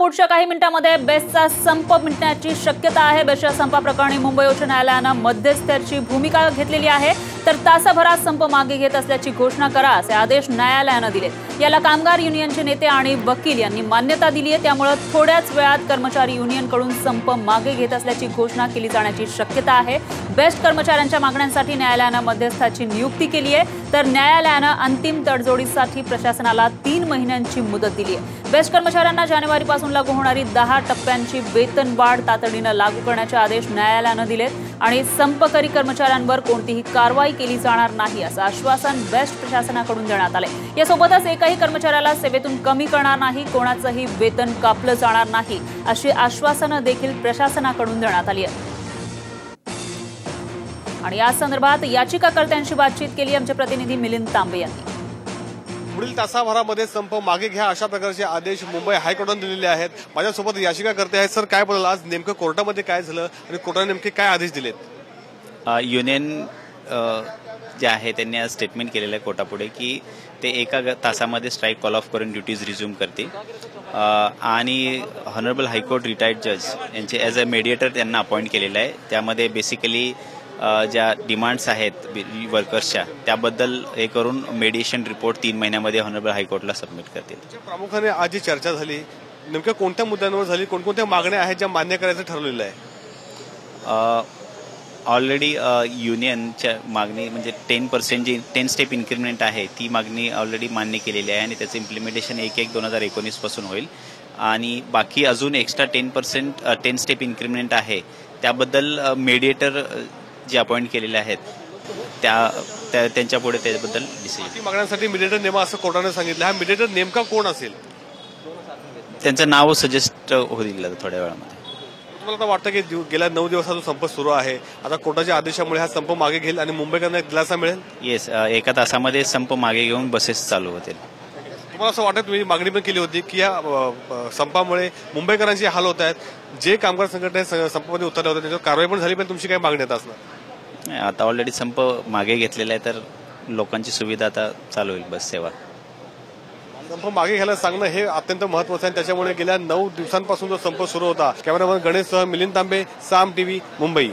पुढच्या काही मिनिटांमध्ये बेस्टचा संप मिटण्याची शक्यता आहे. बेस्टच्या संपाप्रकरणी मुंबई उच्च न्यायालयानं मध्यस्थ्याची भूमिका घेतलेली आहे. तर तासाभरात संप मागे घेत असल्याची घोषणा करा असे आदेश न्यायालयानं दिले याला कामगार युनियनचे नेते आणि वकील यांनी मान्यता दिली आहे त्यामुळे थोड्याच वेळात कर्मचारी युनियनकडून संप मागे घेत असल्याची घोषणा केली जाण्याची शक्यता आहे. बेस्ट कर्मचाऱ्यांच्या मागण्यांसाठी न्यायालयानं मध्यस्थाची नियुक्ती केली आहे. तर न्यायालयानं अंतिम तडजोडीसाठी प्रशासनाला तीन महिन्यांची मुदत दिली आहे बेस्ट कर्मचाऱ्यांना जानेवारीपासून लागू होणारी दहा टप्प्यांची वेतनवाढ तातडीनं लागू करण्याचे आदेश न्यायालयानं दिलेत. आणि संपकरी कर्मचाऱ्यांवर कोणतीही कारवाई केली जाणार नाही असं आश्वासन बेस्ट प्रशासनाकडून देण्यात आले यासोबतच एकाही कर्मचाऱ्याला सेवेतून कमी करणार नाही कोणाचंही वेतन कापलं जाणार नाही अशी आश्वासनं देखील प्रशासनाकडून देण्यात आली आहेत. आणि या संदर्भात याचिकाकर्त्यांशी बातचीत केली आमचे प्रतिनिधी मिलिंद तांबे यांनी. पुढील तासाभरामध्ये संप मागे घ्या अशा प्रकारचे आदेश मुंबई हायकोर्टाने दिलेले आहेत. माझ्यासोबत याचिकाकर्ते आहेत. सर काय बोलाल? आज नेमकं कोर्टामध्ये काय झालं आणि कोर्टाने नेमके काय आदेश दिलेत? युनियन जे आहे त्यांनी आज स्टेटमेंट केलेलं आहे कोर्टापुढे की ते एका तासामध्ये स्ट्राईक कॉल ऑफ करून ड्युटीज रिझ्यूम करतील. आणि हॉनरेबल हायकोर्ट रिटायर्ड जज यांचे ॲज अ मेडिएटर त्यांना अपॉइंट केलेलं आहे. त्यामध्ये बेसिकली ज्या डिमांड्स आहेत वर्कर्सच्या त्याबद्दल हे करून मेडिएशन रिपोर्ट तीन महिन्यामध्ये हॉनरेबल हायकोर्टला सबमिट करतील. प्रामुख्याने आज जी चर्चा झाली नेमक्या कोणत्या मुद्द्यांवर झाली कोणकोणत्या मागण्या आहेत ज्या मान्य करायचं ठरवलेलं आहे? ऑलरेडी युनियनच्या मागणी म्हणजे टेन पर्सेंट जी टेन स्टेप इन्क्रिमेंट आहे ती मागणी ऑलरेडी मान्य केलेली आहे आणि त्याचं इम्प्लिमेंटेशन एक एक दोन हजार एकोणीसपासून होईल. आणि बाकी अजून extra ten percent ten step increment आहे त्याबद्दल मेडिएटर जे अपॉइंट केलेले आहेत त्या त्या- त्यांच्यापुढे त्याबद्दल डिसिजन मागण्यांसाठी मिडिएटर नेमा असं कोर्टाने सांगितलं. हा मिडिएटर नेमका कोण असेल? त्यांचं नाव सजेस्ट होईल आता थोड्या वेळामध्ये. तुम्हाला आता वाटतं की गेल्या नऊ दिवसाचा जो संप सुरू आहे आता कोर्टाच्या आदेशामुळे हा संप मागे घेईल आणि मुंबईकरांना एक दिलासा मिळेल? येस एका तासामध्ये संप मागे घेऊन बसेस चालू होतील. तुम्हाला असं वाटत तुम्ही मागणी पण केली होती की या संपामुळे मुंबईकरांचे हाल होत आहेत. जे कामगार संघटना संपामध्ये उतरले होते त्याच्यावर कारवाई पण झाली पण तुमची काही मागणी येत असणार. आता ऑलरेडी संप मागे घेतलेला आहे तर लोकांची सुविधा आता चालू होईल बस सेवा. संप मागे घ्यायला सांगणं हे अत्यंत महत्वाचं आहे त्याच्यामुळे गेल्या नऊ दिवसांपासून जो संप सुरू होता कॅमेऱ्यामध्ये गणेश सह मिलिंद तांबे साम टीव्ही मुंबई.